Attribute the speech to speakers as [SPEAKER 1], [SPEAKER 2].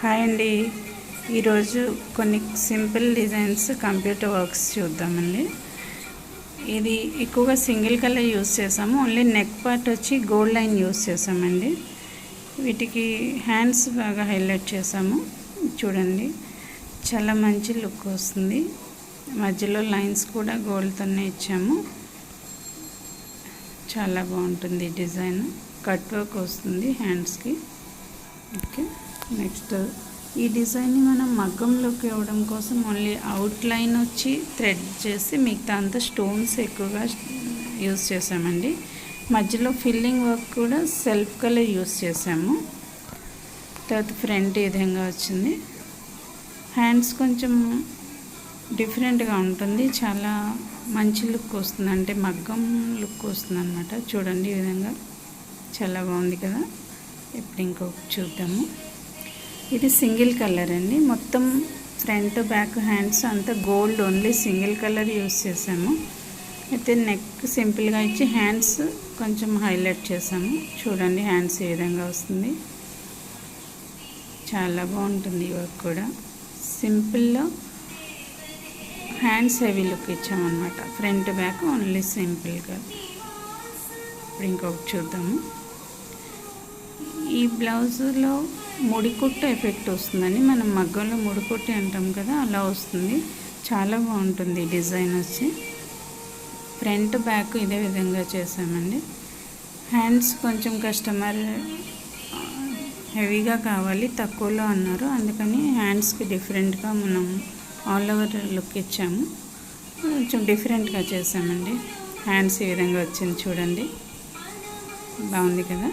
[SPEAKER 1] Hi అండి. ఈరోజు కొన్ని సింపుల్ డిజైన్స్ కంప్యూటర్ వర్క్స్ చూద్దామండి. ఇది ఎక్కువగా సింగిల్ కలర్ యూస్ చేసాము. ఓన్లీ నెక్ పార్ట్ వచ్చి గోల్డ్ లైన్ యూస్ చేసామండి. వీటికి హ్యాండ్స్ బాగా హైలైట్ చేసాము. చూడండి చాలా మంచి లుక్ వస్తుంది. మధ్యలో లైన్స్ కూడా గోల్డ్తోనే ఇచ్చాము. చాలా బాగుంటుంది డిజైన్. కట్ వర్క్ వస్తుంది హ్యాండ్స్కి. ఓకే. నెక్స్ట్. ఈ డిజైన్ని మనం మగ్గంలోకి ఇవ్వడం కోసం ఓన్లీ అవుట్ లైన్ వచ్చి థ్రెడ్ చేసి మిగతా అంతా స్టోన్స్ ఎక్కువగా యూస్ చేసామండి. మధ్యలో ఫిల్లింగ్ వర్క్ కూడా సెల్ఫ్ కలర్ యూస్ చేసాము. తర్వాత ఫ్రంట్ ఈ విధంగా వచ్చింది. హ్యాండ్స్ కొంచెం డిఫరెంట్గా ఉంటుంది. చాలా మంచి లుక్ వస్తుంది. అంటే మగ్గం లుక్ వస్తుంది అనమాట చూడండి ఈ విధంగా. చాలా బాగుంది కదా. ఇప్పుడు ఇంకొక చూద్దాము. ఇది సింగిల్ కలర్ అండి. మొత్తం ఫ్రంట్ బ్యాక్ హ్యాండ్స్ అంతా gold only single colour use చేసాము. అయితే నెక్ సింపుల్గా ఇచ్చి హ్యాండ్స్ కొంచెం హైలైట్ చేసాము. చూడండి హ్యాండ్స్ ఏ విధంగా వస్తుంది. చాలా బాగుంటుంది ఈ వర్క్ కూడా. సింపుల్లో హ్యాండ్స్ హెవీ లుక్ ఇచ్చామన్నమాట. ఫ్రంట్ బ్యాక్ ఓన్లీ సింపుల్గా ఇప్పుడు ఇంకొకటి చూద్దాము. ఈ బ్లౌజులో ముడికుట్టు ఎఫెక్ట్ వస్తుందని మనం మగ్గంలో ముడికుట్టి అంటాం కదా అలా వస్తుంది. చాలా బాగుంటుంది డిజైన్ వచ్చి. ఫ్రంట్ బ్యాక్ ఇదే విధంగా చేసామండి. హ్యాండ్స్ కొంచెం కస్టమర్ హెవీగా కావాలి తక్కువలో అన్నారు. అందుకని హ్యాండ్స్కి డిఫరెంట్గా మనం ఆల్ ఓవర్ లుక్ ఇచ్చాము. కొంచెం డిఫరెంట్గా చేసామండి. హ్యాండ్స్ ఈ విధంగా వచ్చింది చూడండి. బాగుంది కదా?